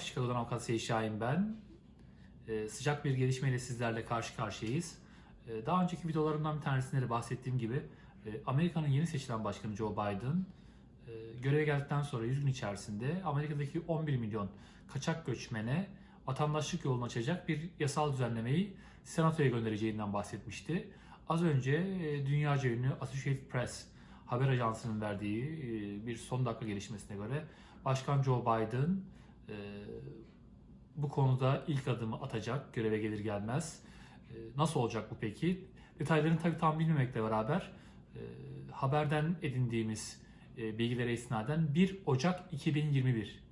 Chicago'dan avukat Seyit Şahin ben. Ee, sıcak bir gelişmeyle sizlerle karşı karşıyayız. Ee, daha önceki videolarımdan bir tanesinde de bahsettiğim gibi e, Amerika'nın yeni seçilen başkanı Joe Biden e, göreve geldikten sonra 100 gün içerisinde Amerika'daki 11 milyon kaçak göçmene vatandaşlık yolunu açacak bir yasal düzenlemeyi senatoya göndereceğinden bahsetmişti. Az önce e, dünyaca ünlü Associated Press haber ajansının verdiği e, bir son dakika gelişmesine göre Başkan Joe Biden e, bu konuda ilk adımı atacak göreve gelir gelmez. E, Nasıl olacak bu peki? Detaylarını tabii tam bilmemekle beraber e, haberden edindiğimiz e, bilgilere istinaden 1 Ocak 2021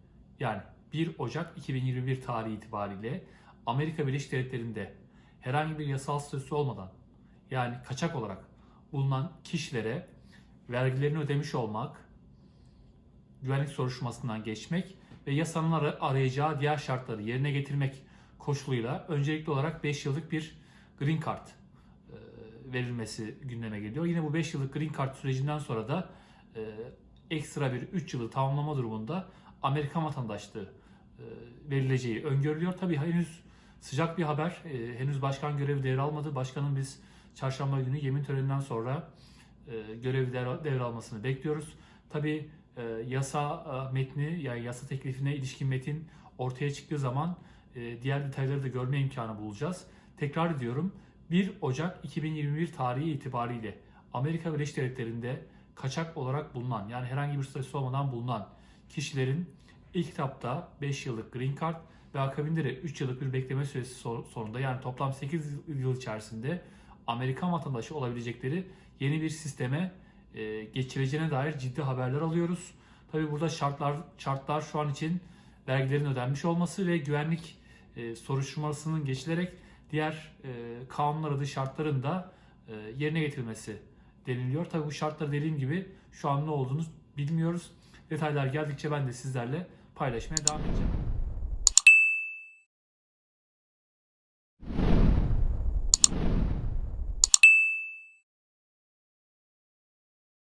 yani 1 Ocak 2021 tarihi itibariyle Amerika Birleşik Devletleri'nde herhangi bir yasal statüsü olmadan yani kaçak olarak bulunan kişilere vergilerini ödemiş olmak, güvenlik soruşturmasından geçmek ve yasanın ara- arayacağı diğer şartları yerine getirmek koşuluyla öncelikli olarak 5 yıllık bir green card e, verilmesi gündeme geliyor. Yine bu 5 yıllık green card sürecinden sonra da e, ekstra bir 3 yılı tamamlama durumunda Amerikan vatandaşlığı e, verileceği öngörülüyor. Tabii henüz sıcak bir haber. Henüz başkan görevi devralmadı. Başkanın biz çarşamba günü yemin töreninden sonra görevi devra- devralmasını bekliyoruz. Tabii e, yasa e, metni yani yasa teklifine ilişkin metin ortaya çıktığı zaman e, diğer detayları da görme imkanı bulacağız. Tekrar ediyorum 1 Ocak 2021 tarihi itibariyle Amerika Birleşik Devletleri'nde kaçak olarak bulunan yani herhangi bir statüsü olmadan bulunan kişilerin ilk etapta 5 yıllık green card ve akabinde de 3 yıllık bir bekleme süresi son- sonunda yani toplam 8 yıl içerisinde Amerikan vatandaşı olabilecekleri yeni bir sisteme e, geçireceğine dair ciddi haberler alıyoruz. Tabii burada şartlar şartlar şu an için vergilerin ödenmiş olması ve güvenlik e, soruşturmasının geçilerek diğer e, kanunlar adı şartların da e, yerine getirilmesi deniliyor. Tabii bu şartlar dediğim gibi şu an ne olduğunu bilmiyoruz. Detaylar geldikçe ben de sizlerle paylaşmaya devam edeceğim.